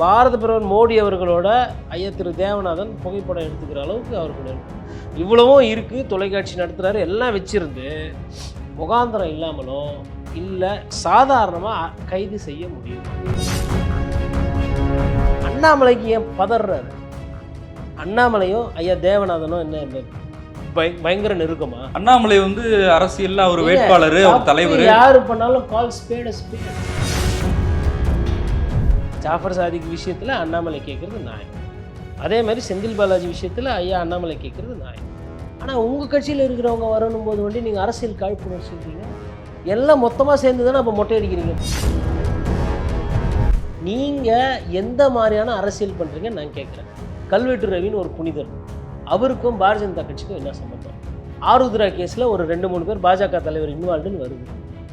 பாரத பிரதமர் மோடி அவர்களோட ஐயா திரு தேவநாதன் புகைப்படம் எடுத்துக்கிற அளவுக்கு அவருக்கு இவ்வளவும் இருக்குது தொலைக்காட்சி நடத்துகிறாரு எல்லாம் வச்சிருந்து முகாந்திரம் இல்லாமலும் இல்லை சாதாரணமாக கைது செய்ய முடியும் அண்ணாமலைக்கு ஏன் பதறாரு அண்ணாமலையும் ஐயா தேவநாதனும் என்ன பயங்கர நெருக்கமா? அண்ணாமலை வந்து அரசியல்ல அவர் வேட்பாளர் அவர் தலைவர். யாரு பண்ணாலும் call spade spade Jaffer Sadiq விஷயத்தில் அண்ணாமலை கேட்குறது நியாயம் அதே மாதிரி செந்தில் பாலாஜி விஷயத்தில் ஐயா அண்ணாமலை கேட்குறது நியாயம் ஆனால் உங்கள் கட்சியில் இருக்கிறவங்க வரணும் போது வண்டி நீங்கள் அரசியல் காழ்ப்புணர்வு செஞ்சீங்க எல்லாம் மொத்தமாக சேர்ந்து தானே அப்போ மொட்டை அடிக்கிறீங்க? நீங்கள் எந்த மாதிரியான அரசியல் பண்ணுறீங்கன்னு நான் கேட்குறேன் கல்வெட்டு ரவின்னு ஒரு புனிதர். அவருக்கும் பாரதிய ஜனதா கட்சிக்கும் என்ன சம்பந்தம்? ஆருத்ரா கேஸில் ஒரு ரெண்டு மூணு பேர் பாஜக தலைவர் இன்வால்வ்டுன்னு வருது.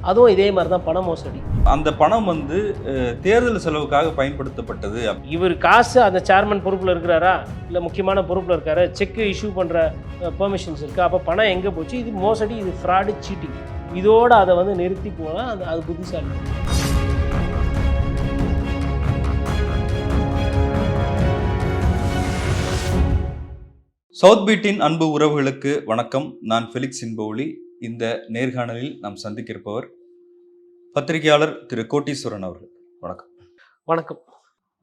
அதுவும் இதே மாதிரி தான் பண மோசடி. அந்த பணம் வந்து தேர்தல் செலவுக்காக பயன்படுத்தப்பட்டது. இவர் காசு அந்த சேர்மன் பொறுப்பில் இருக்கிறாரா? இல்லை முக்கியமான பொறுப்பில் இருக்காரு? செக் இஷ்யூ பண்ணுற பெர்மிஷன்ஸ் இருக்குது அப்போ பணம் எங்கே போச்சு? இது மோசடி இது ஃப்ராடு சீட்டிங் இதோட அதை வந்து நிறுத்தி போனால் அது அது புத்திசாலி. சவுத் பீட்டின் அன்பு உறவுகளுக்கு வணக்கம். நான் ஃபெலிக்ஸ் இன்பவுலி. இந்த நேர்காணலில் நாம் சந்திக்க இருப்பவர் பத்திரிகையாளர் திரு கோட்டீஸ்வரன் அவர்கள். வணக்கம். வணக்கம்.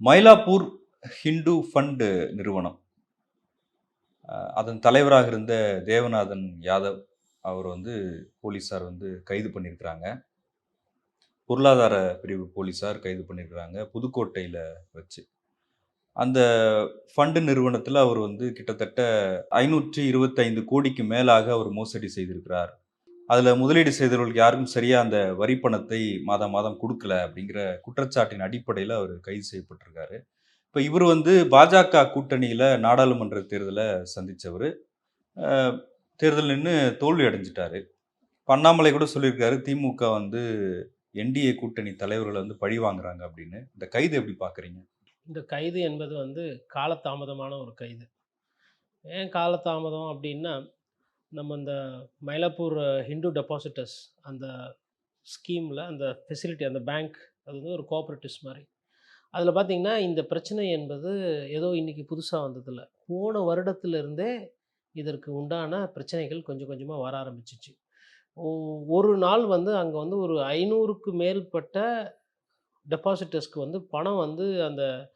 மயிலாப்பூர் ஹிந்து ஃபண்டு நிறுவனம். அதன் தலைவராக இருந்த தேவநாதன் யாதவ் அவர் வந்து போலீஸார் வந்து கைது பண்ணியிருக்கிறாங்க பொருளாதார பிரிவு போலீஸார் கைது பண்ணியிருக்கிறாங்க புதுக்கோட்டையில் வச்சு. அந்த ஃபண்டு நிறுவனத்தில் அவர் வந்து கிட்டத்தட்ட ஐநூற்றி இருபத்தைந்து கோடிக்கு மேலாக அவர் மோசடி செய்திருக்கிறார். அதில் முதலீடு செய்தவர்களுக்கு யாருக்கும் சரியாக அந்த வரி பணத்தை மாதம் மாதம் கொடுக்கல அப்படிங்கிற குற்றச்சாட்டின் அடிப்படையில் அவர் கைது செய்யப்பட்டிருக்காரு. இப்போ இவர் வந்து பாஜக கூட்டணியில் நாடாளுமன்ற தேர்தலை சந்தித்தவர் தேர்தல் நின்று தோல்வி அடைஞ்சிட்டாரு. பண்ணாமலை அண்ணாமலை கூட சொல்லியிருக்காரு திமுக வந்து என்டிஏ கூட்டணி தலைவர்களை வந்து பழி வாங்குறாங்க அப்படின்னு. இந்த கைது எப்படி பார்க்குறீங்க இந்த கைது என்பது வந்து காலதாமதமான ஒரு கைது. ஏன் காலதாமதம் அப்படின்னா நம்ம இந்த மயிலாப்பூர் ஹிந்து டெபாசிட்டர்ஸ் அந்த ஸ்கீமில் அந்த ஃபெசிலிட்டி அந்த பேங்க் அது வந்து ஒரு கோஆப்ரேட்டிவ்ஸ் மாதிரி. அதில் பார்த்திங்கன்னா இந்த பிரச்சனை என்பது ஏதோ இன்றைக்கி புதுசாக வந்ததில்ல. போன வருடத்திலிருந்தே இதற்கு உண்டான பிரச்சனைகள் கொஞ்சம் கொஞ்சமாக வர ஆரம்பிச்சிச்சு. ஒ- ஒரு நாள் வந்து அங்கே வந்து ஒரு ஐநூறுக்கு மேற்பட்ட டெபாசிட்டர்ஸ்க்கு வந்து பணம் வந்து அந்த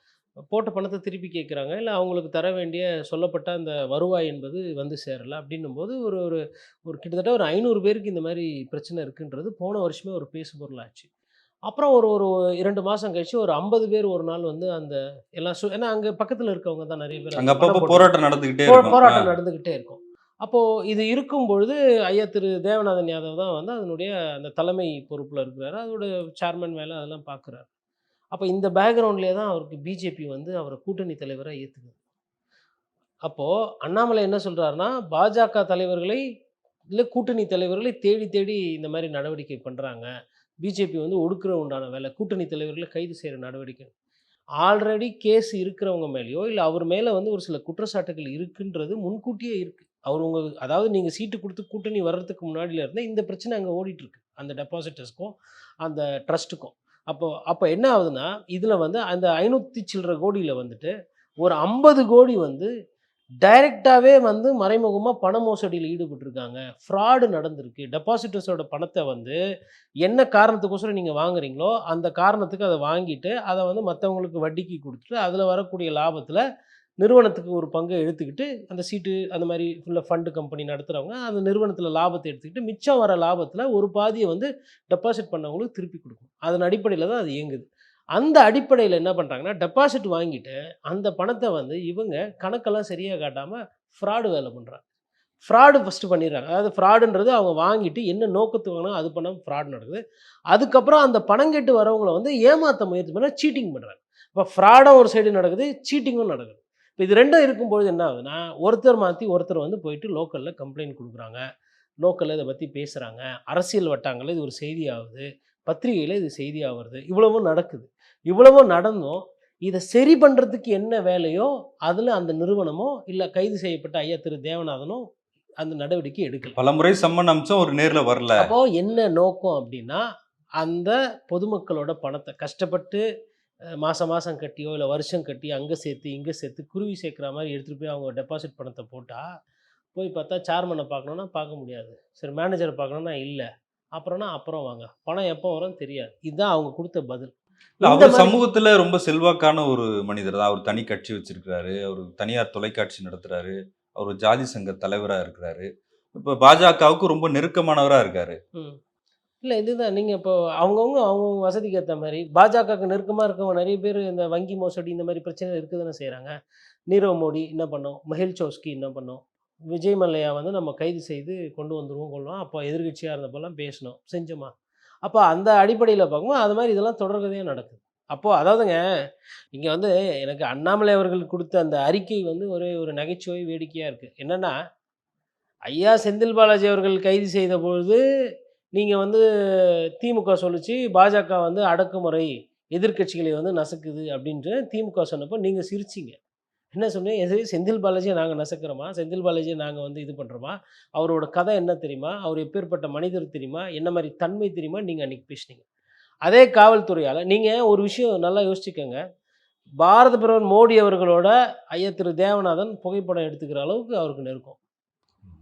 போட்ட பணத்தை திருப்பி கேட்குறாங்க. இல்லை அவங்களுக்கு தர வேண்டிய சொல்லப்பட்ட அந்த வருவாய் என்பது வந்து சேரலை. அப்படின்னும்போது ஒரு ஒரு ஒரு கிட்டத்தட்ட ஒரு ஐநூறு பேருக்கு இந்த மாதிரி பிரச்சனை இருக்குன்றது போன வருஷமே ஒரு பேசு பொருளாச்சு. அப்புறம் ஒரு ஒரு இரண்டு மாதம் கழிச்சு ஒரு ஐம்பது பேர் ஒரு நாள் வந்து அந்த எல்லாம் சு ஏன்னா அங்கே பக்கத்தில் இருக்கவங்க தான் நிறைய பேர் போராட்டம் இருக்கும். போராட்டம். நடந்துக்கிட்டே இருக்கும். அப்போது இது இருக்கும் பொழுது ஐயா திரு தேவநாதன் யாதவ் தான் வந்து அதனுடைய அந்த தலைமை பொறுப்பில் இருக்கிறாரு. அதோட சேர்மன் வேலை அதெல்லாம் பார்க்குறாரு அப்போ இந்த பேக்ரவுண்ட்லேயே தான் அவருக்கு பிஜேபி வந்து அவரை கூட்டணி தலைவராக ஏற்றுக்குது அப்போது அண்ணாமலை என்ன சொல்கிறாருன்னா பாஜக தலைவர்களை இல்லை கூட்டணி தலைவர்களை தேடி தேடி இந்த மாதிரி நடவடிக்கை பண்ணுறாங்க பிஜேபி வந்து ஒடுக்குற உண்டான வேலை கூட்டணி தலைவர்களை கைது செய்கிற நடவடிக்கை. ஆல்ரெடி கேஸ் இருக்கிறவங்க மேலேயோ இல்லை அவர் மேலே வந்து ஒரு சில குற்றச்சாட்டுகள் இருக்குன்றது முன்கூட்டியே இருக்குது அவர் உங்கள் அதாவது நீங்கள் சீட்டு கொடுத்து கூட்டணி வர்றதுக்கு முன்னாடியில் இருந்தே இந்த பிரச்சனை அங்கே ஓடிட்டுருக்கு அந்த டெபாசிட்டர்ஸ்க்கும் அந்த ட்ரஸ்ட்டுக்கும் அப்போ அப்போ என்ன ஆகுதுன்னா இதில் வந்து அந்த ஐநூற்றி சில்லற கோடியில் வந்துட்டு ஒரு ஐம்பது கோடி வந்து டைரெக்டாகவே வந்து மறைமுகமாக பண மோசடியில் ஈடுபட்டிருக்காங்க. ஃப்ராடு நடந்திருக்கு. டெபாசிட்டர்ஸோட பணத்தை வந்து என்ன காரணத்துக்கோசரம் நீங்கள் வாங்குறீங்களோ அந்த காரணத்துக்கு அதை வாங்கிட்டு அதை வந்து மற்றவங்களுக்கு வட்டிக்கு கொடுத்துட்டு அதில் வரக்கூடிய லாபத்தில் நிறுவனத்துக்கு ஒரு பங்கை எடுத்துக்கிட்டு அந்த சீட்டு அந்த மாதிரி ஃபுல்லாக ஃபண்டு கம்பெனி நடத்துகிறவங்க அந்த நிறுவனத்தில் லாபத்தை எடுத்துக்கிட்டு மிச்சம் வர லாபத்தில் ஒரு பாதியை வந்து டெபாசிட் பண்ணவங்களுக்கு திருப்பி கொடுக்கும் அதன் அடிப்படையில் தான் அது இயங்குது. அந்த அடிப்படையில் என்ன பண்ணுறாங்கன்னா டெபாசிட் வாங்கிட்டு அந்த பணத்தை வந்து இவங்க கணக்கெல்லாம் சரியாக காட்டாமல் ஃப்ராடு வேலை பண்ணுறாங்க ஃப்ராடு ஃபஸ்ட்டு பண்ணிடுறாங்க. அதாவது ஃப்ராடுன்றது அவங்க வாங்கிட்டு என்ன நோக்கத்துக்கு வாங்கினா அது பண்ணாமல் ஃப்ராட் நடக்குது. அதுக்கப்புறம் அந்த பணம் கேட்டு வரவங்களை வந்து ஏமாற்ற முயற்சி பண்ண சீட்டிங் பண்ணுறாங்க இப்போ ஃப்ராடும் ஒரு சைடு நடக்குது சீட்டிங்கும் நடக்குது. இப்போ இது ரெண்டும் இருக்கும்பொழுது என்ன ஆகுதுன்னா ஒருத்தர் மாற்றி ஒருத்தர் வந்து போயிட்டு லோக்கலில் கம்ப்ளைண்ட் கொடுக்குறாங்க. லோக்கலில் இதை பற்றி பேசுகிறாங்க அரசியல் வட்டாங்களில் இது ஒரு செய்தி ஆகுது பத்திரிகையில் இது செய்தி ஆகுறது இவ்வளவும் நடக்குது. இவ்வளவும் நடந்தும் இதை சரி பண்ணுறதுக்கு என்ன வேலையோ அதில் அந்த நிறுவனமோ இல்லை கைது செய்யப்பட்ட ஐயா திரு தேவநாதனோ அந்த நடவடிக்கை எடுக்கல. பலமுறை சம்மன் அம்சம் ஒரு நேர்ல வரல. அப்போ என்ன நோக்கம் அப்படின்னா அந்த பொதுமக்களோட பணத்தை கஷ்டப்பட்டு அஹ் மாசம் மாசம் கட்டியோ இல்லை வருஷம் கட்டி அங்கே சேர்த்து இங்கே சேர்த்து குருவி சேர்க்குற மாதிரி எடுத்துகிட்டு போய் அவங்க டெபாசிட் பணத்தை போட்டால் போய் பார்த்தா சேர்மனை பார்க்கணுன்னா பார்க்க முடியாது. சரி மேனேஜரை பார்க்கணுன்னா இல்லை. அப்புறம்னா அப்புறம் வாங்க. பணம் எப்போ வரும்னு தெரியாது. இதுதான் அவங்க கொடுத்த பதில். அவர் சமூகத்துல ரொம்ப செல்வாக்கான ஒரு மனிதர் தான். அவர் தனி கட்சி வச்சிருக்கிறாரு. அவர் தனியார் தொலைக்காட்சி நடத்துறாரு. அவர் ஜாதி சங்க தலைவரா இருக்கிறாரு. இப்ப பாஜகவுக்கு ரொம்ப நெருக்கமானவரா இருக்காரு. இல்லை இதுதான். நீங்கள் இப்போ அவங்கவுங்க அவங்கவுங்க வசதிக்கு ஏற்ற மாதிரி பாஜகவுக்கு நெருக்கமாக இருக்கவங்க நிறைய பேர் இந்த வங்கி மோசடி இந்த மாதிரி பிரச்சனை இருக்குது செய்கிறாங்க நீரவ் மோடி என்ன பண்ணோம்? மஹில் சோஸ்கி என்ன பண்ணோம்? விஜய் மல்லையா வந்து நம்ம கைது செய்து கொண்டு வந்துருவோம் கொள்வோம் அப்போ எதிர்கட்சியாக இருந்தப்பெல்லாம் பேசணும் செஞ்சோமா? அப்போ அந்த அடிப்படையில் பார்க்கும்போது அது மாதிரி இதெல்லாம் தொடர்கதையாக நடக்குது. அப்போது அதாவதுங்க இங்கே வந்து எனக்கு அண்ணாமலை அவர்கள் கொடுத்த அந்த அறிக்கை வந்து ஒரே ஒரு நகைச்சுவை வேடிக்கையாக இருக்குது என்னென்னா ஐயா செந்தில் பாலாஜி அவர்கள் கைது செய்த பொழுது நீங்கள் வந்து திமுக சொல்லிச்சு பாஜக வந்து அடக்குமுறை எதிர்க்கட்சிகளை வந்து நசுக்குது அப்படின்ட்டு திமுக சொன்னப்போ நீங்கள் சிரிச்சிங்க. என்ன சொன்னீங்க? எது? செந்தில் பாலாஜியை நாங்கள் நசுக்கிறோமா? செந்தில் பாலாஜியை நாங்கள் வந்து இது பண்ணுறோமா அவரோட கதை என்ன தெரியுமா? அவர் எப்பேற்பட்ட மனிதர் தெரியுமா? என்ன மாதிரி தன்மை தெரியுமா? நீங்கள் அன்றைக்கி பேசுனீங்க. அதே காவல்துறையால் நீங்கள் ஒரு விஷயம் நல்லா யோசிச்சுக்கோங்க. பாரத பிரதமர் மோடி அவர்களோட ஐயா திரு. தேவநாதன் புகைப்படம் எடுத்துக்கிற அளவுக்கு அவருக்கு நெருக்கம்.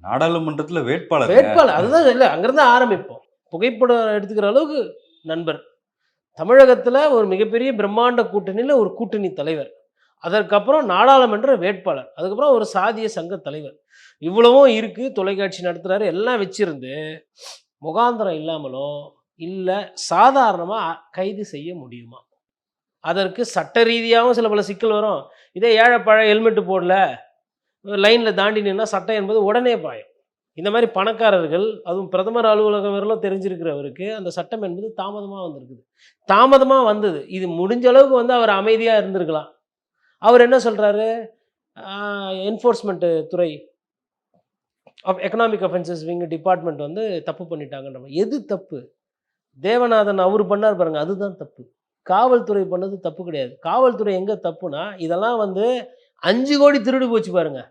நாடாளுமன்றத்தில் வேட்பாளர். வேட்பாளர் அதுதான் இல்லை அங்கேருந்து ஆரம்பிப்போம். புகைப்படம் எடுத்துக்கிற அளவுக்கு நண்பர். தமிழகத்தில் ஒரு மிகப்பெரிய பிரம்மாண்ட கூட்டணியில் ஒரு கூட்டணி தலைவர். அதற்கப்புறம் நாடாளுமன்ற வேட்பாளர். அதுக்கப்புறம் ஒரு சாதிய சங்க தலைவர். இவ்வளவும் இருக்குது தொலைக்காட்சி நடத்துகிறாரு எல்லாம் வச்சிருந்து முகாந்திரம் இல்லாமலோ இல்லை சாதாரணமாக கைது செய்ய முடியுமா? அதற்கு சட்ட ரீதியாகவும் சில பல சிக்கல் வரும். இதே ஏழை பழ ஹெல்மெட்டு போடல லைனில் தாண்டி நின்னா சட்டம் என்பது உடனே பாயும். இந்த மாதிரி பணக்காரர்கள் அதுவும் பிரதமர் அலுவலகம் வரலாம் தெரிஞ்சிருக்கிறவருக்கு அந்த சட்டம் என்பது தாமதமாக வந்திருக்குது. தாமதமாக வந்தது. இது முடிஞ்ச அளவுக்கு வந்து அவர் அமைதியாக இருந்திருக்கலாம். அவர் என்ன சொல்கிறாரு என்ஃபோர்ஸ்மெண்ட்டு துறை எக்கனாமிக் அஃபென்சஸ் விங் டிபார்ட்மெண்ட் வந்து தப்பு பண்ணிட்டாங்கன்ற எது தப்பு? தேவநாதன் அவர் பண்ணார் பாருங்கள் அதுதான் தப்பு. காவல்துறை பண்ணது தப்பு கிடையாது. காவல்துறை எங்கே தப்புனா இதெல்லாம் வந்து அஞ்சு கோடி திருடு போச்சு பாருங்கள்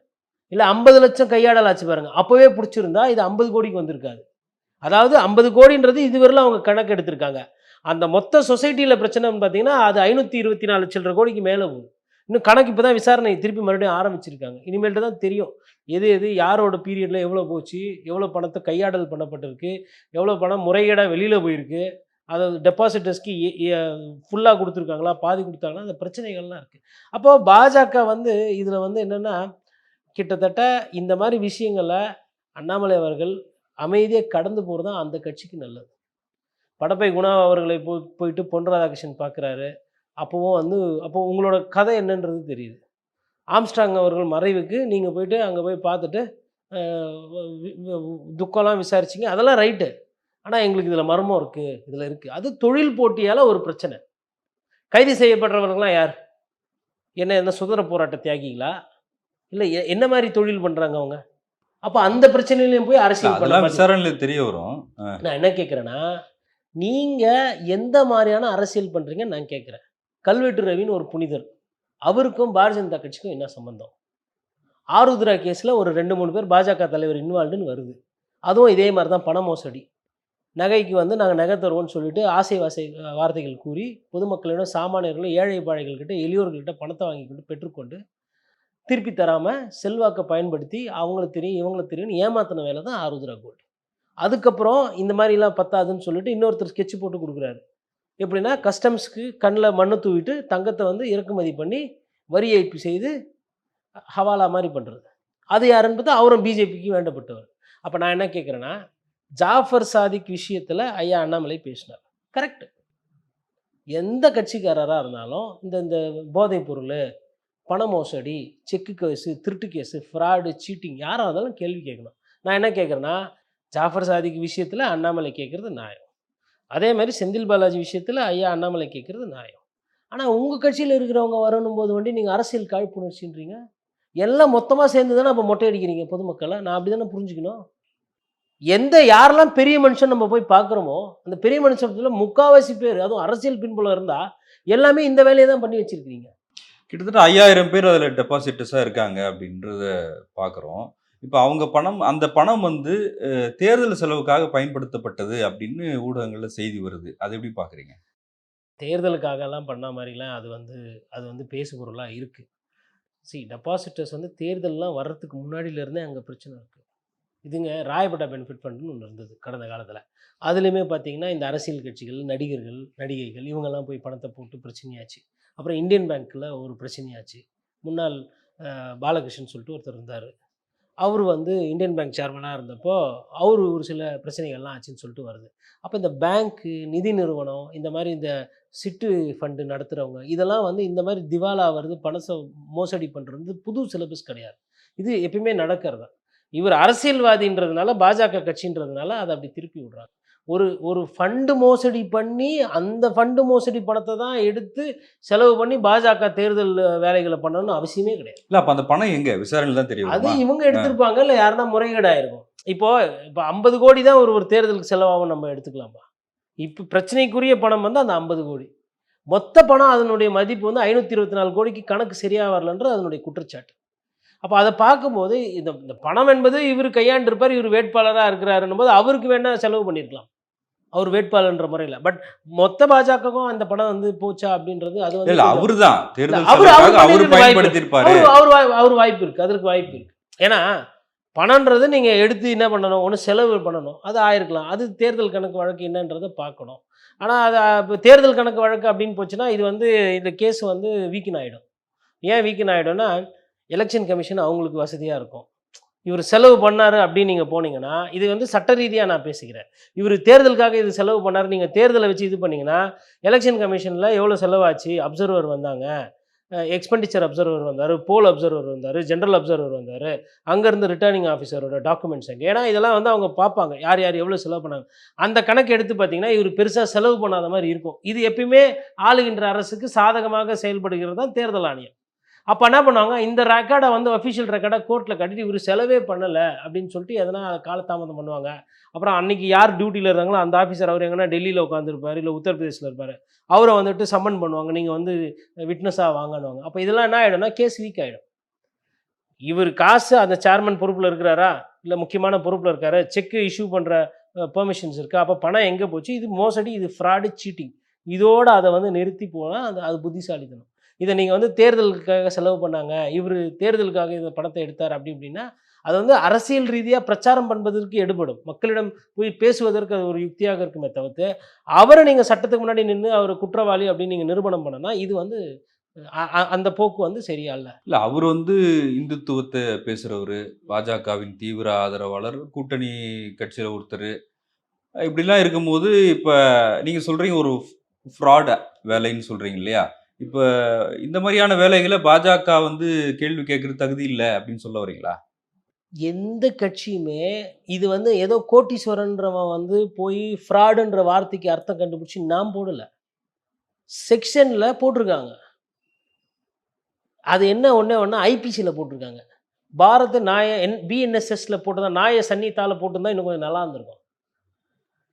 இல்லை ஐம்பது லட்சம் கையாடல் ஆச்சு பாருங்க. அப்போவே பிடிச்சிருந்தா இது ஐம்பது கோடிக்கு வந்திருக்காது. அதாவது ஐம்பது கோடின்றது இதுவரையில் அவங்க கணக்கு எடுத்திருக்காங்க. அந்த மொத்த சொசைட்டியில் பிரச்சனைன்னு பார்த்தீங்கன்னா அது ஐநூற்றி இருபத்தி நாலு சில்லற கோடிக்கு மேலே போகுது. இன்னும் கணக்கு இப்போ தான் விசாரணை திருப்பி மறுபடியும் ஆரம்பிச்சிருக்காங்க. இனிமேல்ட்டு தான் தெரியும். எது எது யாரோட பீரியடில் எவ்வளோ போச்சு எவ்வளோ பணத்தை கையாடல் பண்ணப்பட்டிருக்கு எவ்வளோ பணம் முறைகேடாக வெளியில் போயிருக்கு அதாவது டெபாசிட்டர்ஸ்க்கு ஃபுல்லாக கொடுத்துருக்காங்களா பாதி கொடுத்தாங்களா அந்த பிரச்சனைகள்லாம் இருக்குது அப்போது பாஜக வந்து இதில் வந்து என்னென்னா கிட்டத்தட்ட இந்த மாதிரி விஷயங்களை அண்ணாமலை அவர்கள் அமைதியாக கடந்து போகிறது தான் அந்த கட்சிக்கு நல்லது. படப்பை குணா அவர்களை போ போயிட்டு பொன் ராதாகிருஷ்ணன் பார்க்குறாரு அப்போவும் வந்து அப்போ உங்களோட கதை என்னன்றது தெரியுது. ஆம்ஸ்டாங் அவர்கள் மறைவுக்கு நீங்கள் போயிட்டு அங்கே போய் பார்த்துட்டு துக்கம்லாம் விசாரிச்சிங்க. அதெல்லாம் ரைட்டு. ஆனால் எங்களுக்கு இதில் மர்மம் இருக்குது இதில் இருக்குது அது தொழில் போட்டியால் ஒரு பிரச்சனை. கைது செய்யப்படுறவர்கள்லாம் யார்? என்ன என்ன சுதந்திர போராட்ட தியாகிகளா? இல்லை என்ன மாதிரி தொழில் பண்ணுறாங்க அவங்க? அப்போ அந்த பிரச்சனையிலையும் போய் அரசியல். விசாரணையில தெரிய வரும். நான் என்ன கேட்குறேன்னா நீங்கள் எந்த மாதிரியான அரசியல் பண்ணுறீங்கன்னு நான் கேட்குறேன் கல்வெட்டு ரவின்னு ஒரு புனிதர். அவருக்கும் பாரதிய ஜனதா கட்சிக்கும் என்ன சம்பந்தம்? ஆருத்ரா கேஸில் ஒரு ரெண்டு மூணு பேர் பாஜக தலைவர் இன்வால்வ்டுன்னு வருது. அதுவும் இதே மாதிரி தான் பண மோசடி. நகைக்கு வந்து நாங்கள் நகை தருவோம்னு சொல்லிட்டு ஆசை வாசை வார்த்தைகள் கூறி பொதுமக்களிடம் சாமானியர்களும் ஏழை பாழைகள்கிட்ட எளியோர்கள்கிட்ட பணத்தை வாங்கிக்கொண்டு பெற்றுக்கொண்டு திருப்பி தராமல் செல்வாக்கை பயன்படுத்தி அவங்கள தெரியும் இவங்கள தெரியும்னு ஏமாத்தின வேலை தான் ஆருத்ரா கோல்டு. அதுக்கப்புறம் இந்த மாதிரிலாம் பத்தாதுன்னு சொல்லிட்டு இன்னொருத்தர் ஸ்கெட்ச் போட்டு கொடுக்குறாரு. எப்படின்னா கஸ்டம்ஸ்க்கு கண்ணில் மண்ணை தூவிட்டு தங்கத்தை வந்து இறக்குமதி பண்ணி வரி ஏய்ப்பு செய்து ஹவாலா மாதிரி பண்ணுறது அது யாருன்னு பார்த்தா அவரும் பிஜேபிக்கு வேண்டப்பட்டவர். அப்போ நான் என்ன கேட்குறேன்னா ஜாஃபர் சாதிக் விஷயத்தில் ஐயா அண்ணாமலை பேசினார். கரெக்ட். எந்த கட்சிக்காரராக இருந்தாலும் இந்த இந்த போதைப் பொருள் பண மோசடி செக்கு கேஸு திருட்டு கேஸு ஃப்ராடு சீட்டிங் யாராக இருந்தாலும் கேள்வி கேட்கணும். நான் என்ன கேட்குறேன்னா ஜாஃபர் சாதிக்கு விஷயத்தில் அண்ணாமலை கேட்குறது நியாயம். அதே மாதிரி செந்தில் பாலாஜி விஷயத்தில் ஐயா அண்ணாமலை கேட்குறது நியாயம். ஆனால் உங்கள் கட்சியில் இருக்கிறவங்க வரணும் போது வண்டி நீங்கள் அரசியல் காழ்ப்புணர்ச்சின்றீங்க? எல்லாம் மொத்தமாக சேர்ந்து தானே அப்போ மொட்டை அடிக்கிறீங்க பொதுமக்களை? நான் அப்படி தானே புரிஞ்சுக்கணும். எந்த யாரெல்லாம் பெரிய மனுஷன் நம்ம போய் பார்க்குறோமோ அந்த பெரிய மனுஷத்தில் முக்காவாசி பேர் அதுவும் அரசியல் பின்புலம் இருந்தால் எல்லாமே இந்த வேலையை தான் பண்ணி வச்சுருக்கிறீங்க. கிட்டத்தட்ட ஐயாயிரம் பேர் அதில் டெபாசிட்டர்ஸா இருக்காங்க அப்படின்றத பார்க்குறோம் இப்போ அவங்க பணம் அந்த பணம் வந்து தேர்தல் செலவுக்காக பயன்படுத்தப்பட்டது அப்படின்னு ஊடகங்களில் செய்தி வருது. அது எப்படி பார்க்குறீங்க தேர்தலுக்காகலாம் பண்ண மாதிரிலாம் அது வந்து அது வந்து பேசுபொருளாக இருக்குது சி டெபாசிட்டர்ஸ் வந்து தேர்தல்லாம் வர்றதுக்கு முன்னாடியிலேருந்தே அங்கே பிரச்சனை இருக்குது இதுங்க ராயப்பட்டா பெனிஃபிட் ஃபண்டுன்னு ஒன்று இருந்தது கடந்த காலத்தில். அதுலேயுமே பார்த்தீங்கன்னா இந்த அரசியல் கட்சிகள் நடிகர்கள் நடிகைகள் இவங்கெல்லாம் போய் பணத்தை போட்டு பிரச்சனையாச்சு. அப்புறம் இந்தியன் பேங்க்கில் ஒரு பிரச்சனையாச்சு. முன்னாள் பாலகிருஷ்ணன் சொல்லிட்டு ஒருத்தர் இருந்தார். அவர் வந்து இந்தியன் பேங்க் சேர்மனாக இருந்தப்போ அவர் ஒரு சில பிரச்சனைகள்லாம் ஆச்சுன்னு சொல்லிட்டு வருது. அப்போ இந்த பேங்க்கு நிதி நிறுவனம் இந்த மாதிரி இந்த சிட்டு ஃபண்டு நடத்துகிறவங்க இதெல்லாம் வந்து இந்த மாதிரி திவாலா வருது பணத்தை மோசடி பண்ணுறது புது சிலபஸ் கிடையாது. இது எப்பயுமே நடக்கிறது இவர் அரசியல்வாதின்றதுனால பாஜக கட்சின்றதுனால அதை அப்படி திருப்பி விடுறாங்க. ஒரு ஒரு ஃபண்டு மோசடி பண்ணி அந்த ஃபண்டு மோசடி பணத்தை தான் எடுத்து செலவு பண்ணி பாஜக தேர்தல் வேலைகளை பண்ணணும்னு அவசியமே கிடையாது. இல்ல அப்ப அந்த பணம் எங்க? விசாரணையில் தான் தெரியும் அது இவங்க எடுத்திருப்பாங்க. இல்லை யாருன்னா முறைகேடாயிருக்கும் இப்போ இப்போ ஐம்பது கோடி தான் ஒரு ஒரு தேர்தலுக்கு செலவாகும் நம்ம எடுத்துக்கலாமா இப்போ பிரச்சனைக்குரிய பணம் வந்து அந்த ஐம்பது கோடி. மொத்த பணம் அதனுடைய மதிப்பு வந்து ஐநூற்றி இருபத்தி நாலு கோடிக்கு கணக்கு சரியாக வரலன்றது அதனுடைய குற்றச்சாட்டு. அப்போ அதை பார்க்கும்போது இந்த இந்த பணம் என்பது இவர் கையாண்டிருப்பார் இவர் வேட்பாளராக இருக்கிறாருன்னும் போது அவருக்கு வேணால் செலவு பண்ணியிருக்கலாம் அவர் வேட்பாளர்ன்ற முறையில். பட் மொத்த பாஜகவுக்கும் அந்த பணம் வந்து போச்சா அப்படின்றது அது வந்து அவரு- செலவுக்காக அவரு அவர் அவர் அவர் வாய்- அவர் வாய்ப்பு இருக்குது அதற்கு வாய்ப்பு இருக்குது ஏன்னா பணன்றது நீங்கள் எடுத்து என்ன பண்ணணும்? ஒன்று செலவு பண்ணணும். அது ஆயிருக்கலாம். அது தேர்தல் கணக்கு வழக்கு என்னன்றதை பார்க்கணும். ஆனால் அது இப்போ தேர்தல் கணக்கு வழக்கு அப்படின்னு போச்சுன்னா இது வந்து இந்த கேஸ் வந்து வீக்கன் ஆகிடும் ஏன் வீக்கன் ஆகிடும்னா எலெக்ஷன் கமிஷன் அவங்களுக்கு வசதியாக இருக்கும். இவர் செலவு பண்ணாரு அப்படின்னு நீங்கள் போனீங்கன்னா இது வந்து சட்ட ரீதியாக நான் பேசுகிறேன் இவர் தேர்தலுக்காக இது செலவு பண்ணார். நீங்கள் தேர்தலை வச்சு இது பண்ணீங்கன்னா எலெக்ஷன் கமிஷனில் எவ்வளோ செலவாச்சு? அப்சர்வர் வந்தாங்க. எக்ஸ்பெண்டிச்சர் அப்சர்வர் வந்தார் போல் அப்சர்வர் வந்தார் ஜென்ரல் அப்சர்வர் வந்தார். அங்கேருந்து ரிட்டர்னிங் ஆஃபீஸரோட டாக்குமெண்ட்ஸ் எங்கே. ஏன்னா இதெல்லாம் வந்து அவங்க பார்ப்பாங்க. யார் யார் எவ்வளோ செலவு பண்ணாங்க. அந்த கணக்கு எடுத்து பார்த்தீங்கன்னா இவர் பெருசாக செலவு பண்ணாத மாதிரி இருக்கும். இது எப்பயுமே ஆளுகின்ற அரசுக்கு சாதகமாக செயல்படுகிறது தான் தேர்தல் ஆணையம். அப்போ என்ன பண்ணுவாங்க? இந்த ரெக்கார்டை வந்து அஃபிஷியல் ரெக்கார்டை கோர்ட்டில் கட்டிட்டு இவர் செலவே பண்ணலை அப்படின்னு சொல்லிட்டு எதனா காலதாமதம் பண்ணுவாங்க. அப்புறம் அன்னைக்கு யார் டியூட்டியில் இருந்தாங்களோ அந்த ஆஃபீஸர் அவர் எங்கன்னா டெல்லியில் உட்காந்துருப்பார் இல்லை உத்தரப்பிரதேசில் இருப்பார். அவரை வந்துட்டு சம்மன் பண்ணுவாங்க. நீங்கள் வந்து விட்னஸாக வாங்கணுவாங்க அப்போ இதெல்லாம் என்ன ஆகிடும்னா கேஸ் வீக் ஆகிடும் இவர் காசு அந்த சேர்மன் பொறுப்பில் இருக்கிறாரா? இல்லை முக்கியமான பொறுப்பில் இருக்காரு? செக்கு இஷ்யூ பண்ணுற பெர்மிஷன்ஸ் இருக்கா? அப்போ பணம் எங்கே போச்சு? இது மோசடி இது ஃப்ராடு சீட்டிங் இதோடு அதை வந்து நிறுத்தி போனால் அது அது புத்திசாலித்தனம். இதை நீங்கள் வந்து தேர்தலுக்காக செலவு பண்ணாங்க இவர் தேர்தலுக்காக இந்த பணத்தை எடுத்தார் அப்படி இப்படின்னா அது வந்து அரசியல் ரீதியாக பிரச்சாரம் பண்ணுவதற்கு எடுபடும். மக்களிடம் போய் பேசுவதற்கு அது ஒரு யுக்தியாக இருக்குமே தவிர்த்து அவரை நீங்கள் சட்டத்துக்கு முன்னாடி நின்று அவர் குற்றவாளி அப்படின்னு நீங்கள் நிரூபணம் பண்ணனா இது வந்து அந்த போக்கு வந்து சரியா இல்லை இல்லை அவர் வந்து இந்துத்துவத்தை பேசுகிறவர் பாஜகவின் தீவிர ஆதரவாளர் கூட்டணி கட்சியில் ஒருத்தர். இப்படிலாம் இருக்கும்போது இப்போ நீங்கள் சொல்கிறீங்க ஒரு ஃப்ராட வேலைன்னு சொல்கிறீங்க இல்லையா? இப்போ இந்த மாதிரியான வேலைகளை பாஜக வந்து கேள்வி கேட்குற தகுதி இல்லை அப்படின்னு சொல்ல வரீங்களா? எந்த கட்சியுமே இது வந்து ஏதோ கோட்டீஸ்வரன்றவன் வந்து போய் ஃப்ராடுன்ற வார்த்தைக்கு அர்த்தம் கண்டுபிடிச்சி நான் போடலை. செக்ஷனில் போட்டிருக்காங்க. அது என்ன ஒன்றே ஒன்று ஐபிசியில் போட்டிருக்காங்க. பாரத நாய என் பிஎன்எஸ்எஸ்ல போட்டிருந்தா நாய சன்னிதால போட்டிருந்தா இன்னும் கொஞ்சம் நல்லா இருந்திருக்கும்.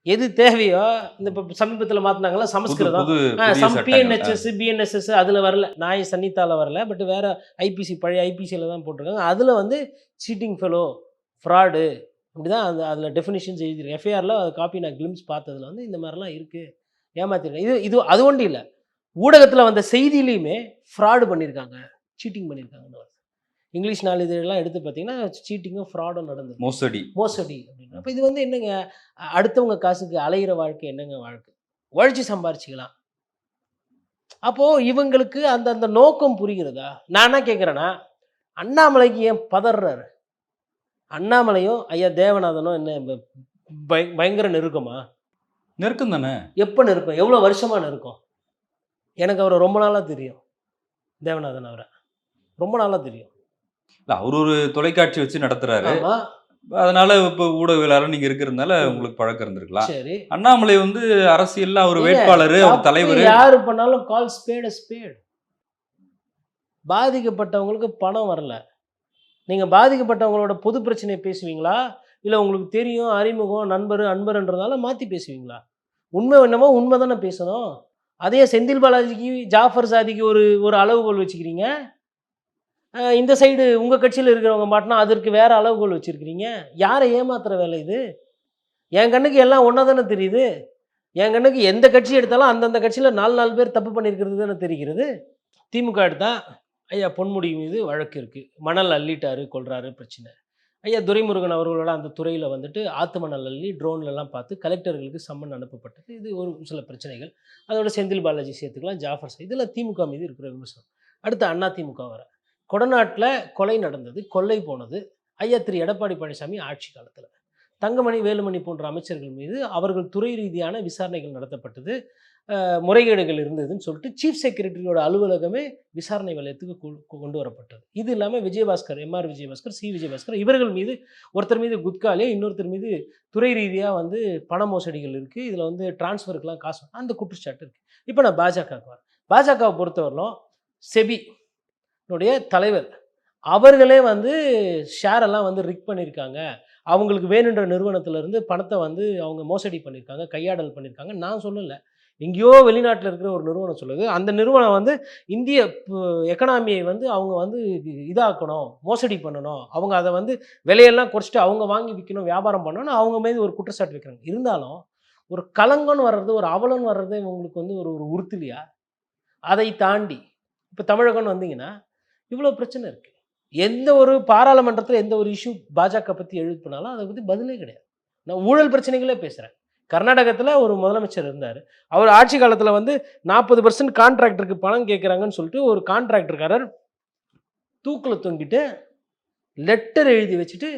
எது தேவையோ இந்த இப்போ சமீபத்தில் மாற்றினாங்களா சமஸ்கிருதம். சம். பிஎன்ஹெச்எஸ் பிஎன்எஸ்எஸ் அதில் வரல. நாய் சன்னித்தால வரல. பட் வேற ஐபிசி பழைய ஐபிசியில் தான் போட்டிருக்காங்க. அதில் வந்து சீட்டிங் ஃபெலோ ஃப்ராடு இப்படி தான் அந்த அதில் டெஃபினிஷன்ஸ் எழுதிருக்கு எஃப்ஐஆரில் அது காப்பி நான் கிளிம்ஸ் பார்த்ததுல வந்து இந்த மாதிரிலாம் இருக்குது ஏமாத்திருக்கேன் இது இது அது ஒன்றும் இல்லை. ஊடகத்தில் வந்த செய்தியிலையுமே ஃப்ராடு பண்ணியிருக்காங்க. சீட்டிங் பண்ணியிருக்காங்கன்னு இங்கிலீஷ் நாளிதழெல்லாம் எடுத்து பார்த்தீங்கன்னா சீட்டிங்கும் ஃப்ராடும் நடந்தது. மோசடி. மோசடி அப்படின்னு. அப்போ இது வந்து என்னங்க? அடுத்தவங்க காசுக்கு அலையிற வாழ்க்கை என்னங்க வாழ்க்கை? உழைச்சி சம்பாரிச்சிக்கலாம். அப்போ இவங்களுக்கு அந்த அந்த நோக்கம் புரிகிறதா? நான் என்ன கேட்குறேன்னா அண்ணாமலைக்கு ஏன் பதறாரு அண்ணாமலையும் ஐயா தேவநாதனும் என்ன பய- பயங்கர நெருக்கமா? நெருக்கம் தானே? எப்போ நெருக்கம்? எவ்வளோ வருஷமா நெருக்கம்? எனக்கு அவரை ரொம்ப நாளாக தெரியும். தேவநாதன் அவரை. ரொம்ப நாளாக தெரியும். இல்ல அவர் ஒரு தொலைக்காட்சி வச்சு நடத்துறாரு. அதனால இப்ப ஊடகவியலாளர் நீங்க இருக்கிறதுனால உங்களுக்கு பழக்கம் இருந்திருக்கலாம். சரி. அண்ணாமலை வந்து அரசியல்ல அவர் வேட்பாளர் அவர் தலைவர். யாரு பண்ணாலும் கால் ஸ்பேட் ஸ்பேட் பாதிக்கப்பட்டவங்களுக்கு பணம் வரல. நீங்க பாதிக்கப்பட்டவங்களோட பொது பிரச்சனையை பேசுவீங்களா? இல்ல உங்களுக்கு தெரியும் அறிமுகம் நண்பர் அன்பர்ன்றதால மாத்தி பேசுவீங்களா? உண்மை என்னமோ உண்மை தானே பேசணும். அதே செந்தில் பாலாஜிக்கு ஜாஃபர் சாதிக்கு ஒரு ஒரு அளவுகோல் வச்சுக்கிறீங்க. இந்த சைடு உங்கள் கட்சியில் இருக்கிறவங்க மாட்டினா அதற்கு வேறு அளவுகோல் வச்சுருக்கிறீங்க? யாரை ஏமாத்துகிற வேலை இது? என் கண்ணுக்கு எல்லாம் ஒன்றா தானே தெரியுது? என் கண்ணுக்கு எந்த கட்சி எடுத்தாலும் அந்தந்த கட்சியில் நாலு நாலு பேர் தப்பு பண்ணியிருக்கிறது தானே தெரிகிறது? திமுக எடுத்தால் ஐயா பொன்முடி மீது வழக்கு இருக்குது மணல் அள்ளிட்டாரு கொள்றாரு பிரச்சனை. ஐயா துரைமுருகன் அவர்களோட அந்த துறையில் வந்துட்டு ஆத்து மணல் அள்ளி ட்ரோன்லலாம் பார்த்து கலெக்டர்களுக்கு சம்மன் அனுப்பப்பட்டது. இது ஒரு சில பிரச்சனைகள். அதோட செந்தில் பாலாஜி சேர்த்துக்கலாம் ஜாஃபர் சார். இதெல்லாம் திமுக மீது இருக்கிற விமர்சனம். அடுத்து அண்ணா திமுக வர. கொடநாட்டில் கொலை நடந்தது கொள்ளை போனது ஐயா திரு எடப்பாடி பழனிசாமி ஆட்சி காலத்தில். தங்கமணி வேலுமணி போன்ற அமைச்சர்கள் மீது அவர்கள் துறை ரீதியான விசாரணைகள் நடத்தப்பட்டது. முறைகேடுகள் இருந்ததுன்னு சொல்லிட்டு சீஃப் செக்ரட்டரியோட அலுவலகமே விசாரணை வலயத்துக்கு கொண்டு வரப்பட்டது. இது இல்லாமல் Vijayabaskar M R Vijayabaskar C Vijayabaskar இவர்கள் மீது ஒருத்தர் மீது குட்காலே இன்னொருத்தர் மீது துறை ரீதியாக வந்து பண மோசடிகள் இருக்குது இதில் வந்து டிரான்ஸ்ஃபருக்குலாம் காசு அந்த குற்றச்சாட்டு இருக்குது இப்போ நான் பாஜகவுக்கு வரேன். பாஜகவை பொறுத்தவரையிலும் செபி உடைய தலைவர். அவர்களே வந்து ஷேரெல்லாம் வந்து ரிக் பண்ணியிருக்காங்க அவங்களுக்கு வேணுன்ற நிறுவனத்திலேருந்து பணத்தை வந்து அவங்க மோசடி பண்ணியிருக்காங்க கையாடல் பண்ணியிருக்காங்க நான் சொல்லலை. எங்கேயோ வெளிநாட்டில் இருக்கிற ஒரு நிறுவனம் சொல்லுது. அந்த நிறுவனம் வந்து இந்திய எக்கனாமியை வந்து அவங்க வந்து இதாக்கணும் மோசடி பண்ணணும். அவங்க அதை வந்து விலையெல்லாம் குறைச்சிட்டு அவங்க வாங்கி விற்கணும் வியாபாரம் பண்ணணும் அவங்க மீது ஒரு குற்றச்சாட்டு வைக்கிறாங்க. இருந்தாலும் ஒரு கலங்கன்னு வர்றது ஒரு அவலன் வர்றது உங்களுக்கு வந்து ஒரு ஒரு உறுத்துலையா அதை தாண்டி இப்போ தமிழகம்னு வந்தீங்கன்னா இவ்வளோ பிரச்சனை இருக்குது எந்த ஒரு பாராளுமன்றத்தில் எந்த ஒரு இஷ்யூ பாஜக பற்றி எழுப்பினாலும் அதை பற்றி பதிலே கிடையாது. நான் ஊழல் பிரச்சனைகளே பேசுகிறேன் கர்நாடகத்தில் ஒரு முதலமைச்சர் இருந்தார். அவர் ஆட்சி காலத்தில் வந்து நாற்பது பர்சன்ட் கான்ட்ராக்டருக்கு பணம் கேட்குறாங்கன்னு சொல்லிட்டு ஒரு கான்ட்ராக்டர்காரர் தூக்கில் தொங்கிட்டு லெட்டர் எழுதி வச்சுட்டு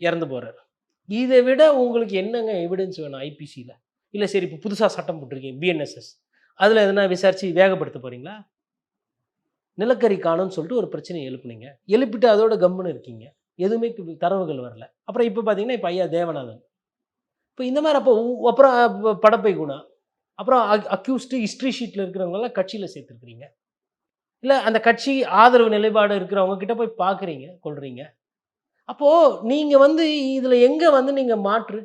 இறந்து போகிறார் இதை விட உங்களுக்கு என்னங்க எவிடன்ஸ் வேணும் ஐபிசியில் இல்லை சரி இப்போ புதுசாக சட்டம் போட்டிருக்கீங்க பிஎன்எஸ்எஸ் அதில் எதனா விசாரித்து வேகப்படுத்த போகிறீங்களா நிலக்கரி காணும்னு சொல்லிட்டு ஒரு பிரச்சனையை எழுப்புனீங்க. எழுப்பிட்டு அதோட கம்முன்னு இருக்கீங்க. எதுவுமே தரவுகள் வரல. அப்புறம் இப்போ பார்த்தீங்கன்னா இப்போ ஐயா தேவநாதன். இப்போ இந்த மாதிரி அப்போ அப்புறம் படப்பை குணா. அப்புறம் அக்யூஸ்டு ஹிஸ்ட்ரி ஷீட்டில் இருக்கிறவங்களாம் கட்சியில் சேர்த்துருக்குறீங்க. இல்லை அந்த கட்சி ஆதரவு நிலைப்பாடு இருக்கிறவங்க கிட்ட போய் பார்க்குறீங்க கொள்றீங்க அப்போது நீங்கள் வந்து இதில் எங்கே வந்து நீங்கள் மாற்று?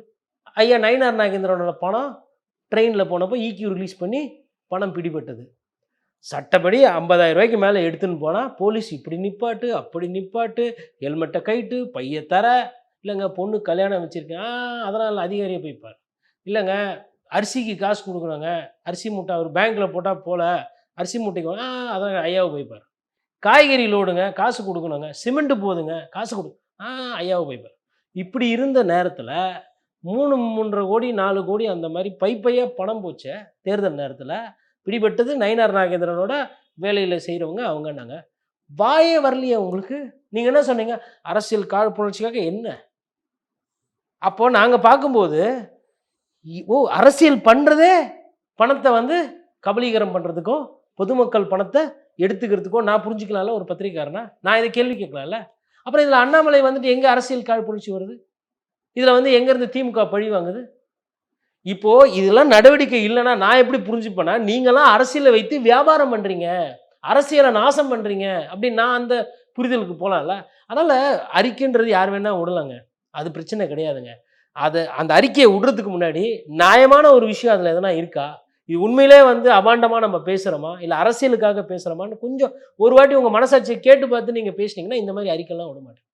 ஐயா நயனார் நாகேந்திரனோட பணம் ட்ரெயினில் போனப்போ ஈக்யூ ரிலீஸ் பண்ணி பணம் பிடிபட்டது. சட்டப்படி 50000 ரூபாய்க்கு மேலே எடுத்துன்னு போனால் போலீஸ் இப்படி நிப்பாட்டு அப்படி நிப்பாட்டு ஹெல்மெட்டை கைட்டு பைய தர. இல்லைங்க பொண்ணு கல்யாணம் வச்சுருக்கேன். ஆ அதனால் அதிகாரியை போய்ப்பார் இல்லைங்க அரிசிக்கு காசு கொடுக்குறாங்க. அரிசி மூட்டை அவர் பேங்க்கில் போட்டால் போல. அரிசி மூட்டைக்கு ஆ அதான் ஐயாவை போய்ப்பார் காய்கறி லோடுங்க காசு கொடுக்கணுங்க. சிமெண்ட் போதுங்க காசு கொடு. ஆ ஐயாவை போய்ப்பார் இப்படி இருந்த நேரத்தில் மூணு மூன்றரை கோடி நாலு கோடி அந்த மாதிரி பை பணம் போச்சே தேர்தல் நேரத்தில். பிடிபட்டது நயினார் நாகேந்திரனோட வேலையில் செய்கிறவங்க அவங்கன்னாங்க. வாயே வரலையே உங்களுக்கு? நீங்கள் என்ன சொன்னீங்க? அரசியல் காழ்ப்புணர்ச்சிக்காக என்ன? அப்போ நாங்கள் பார்க்கும்போது ஓ அரசியல் பண்ணுறதே பணத்தை வந்து கபலீகரம் பண்ணுறதுக்கும் பொதுமக்கள் பணத்தை எடுத்துக்கிறதுக்கோ நான் புரிஞ்சுக்கலாம்ல ஒரு பத்திரிக்காரனா நான் இதை கேள்வி கேட்கலாம்ல? அப்புறம் இதில் அண்ணாமலை வந்துட்டு எங்கே அரசியல் காழ்ப்புணர்ச்சி வருது? இதில் வந்து எங்கேருந்து திமுக பழி வாங்குது? இப்போ இதெல்லாம் நடவடிக்கை இல்லைன்னா நான் எப்படி புரிஞ்சுப்பேன்னா நீங்களாம் அரசியலை வைத்து வியாபாரம் பண்ணுறீங்க அரசியலை நாசம் பண்ணுறீங்க அப்படின்னு நான் அந்த புரிதலுக்கு போகலாம்ல அதனால் அறிக்கைன்றது யார் வேணால் விடலாங்க. அது பிரச்சனை கிடையாதுங்க. அதை அந்த அறிக்கையை விடுறதுக்கு முன்னாடி நியாயமான ஒரு விஷயம் அதில் எதனா இருக்கா? இது உண்மையிலே வந்து அபாண்டமாக நம்ம பேசுகிறோமா இல்லை அரசியலுக்காக பேசுகிறோமான்னு கொஞ்சம் ஒரு வாட்டி உங்கள் மனசாட்சியை கேட்டு பார்த்து நீங்கள் பேசுனீங்கன்னா இந்த மாதிரி அறிக்கைலாம் விட மாட்டேன்.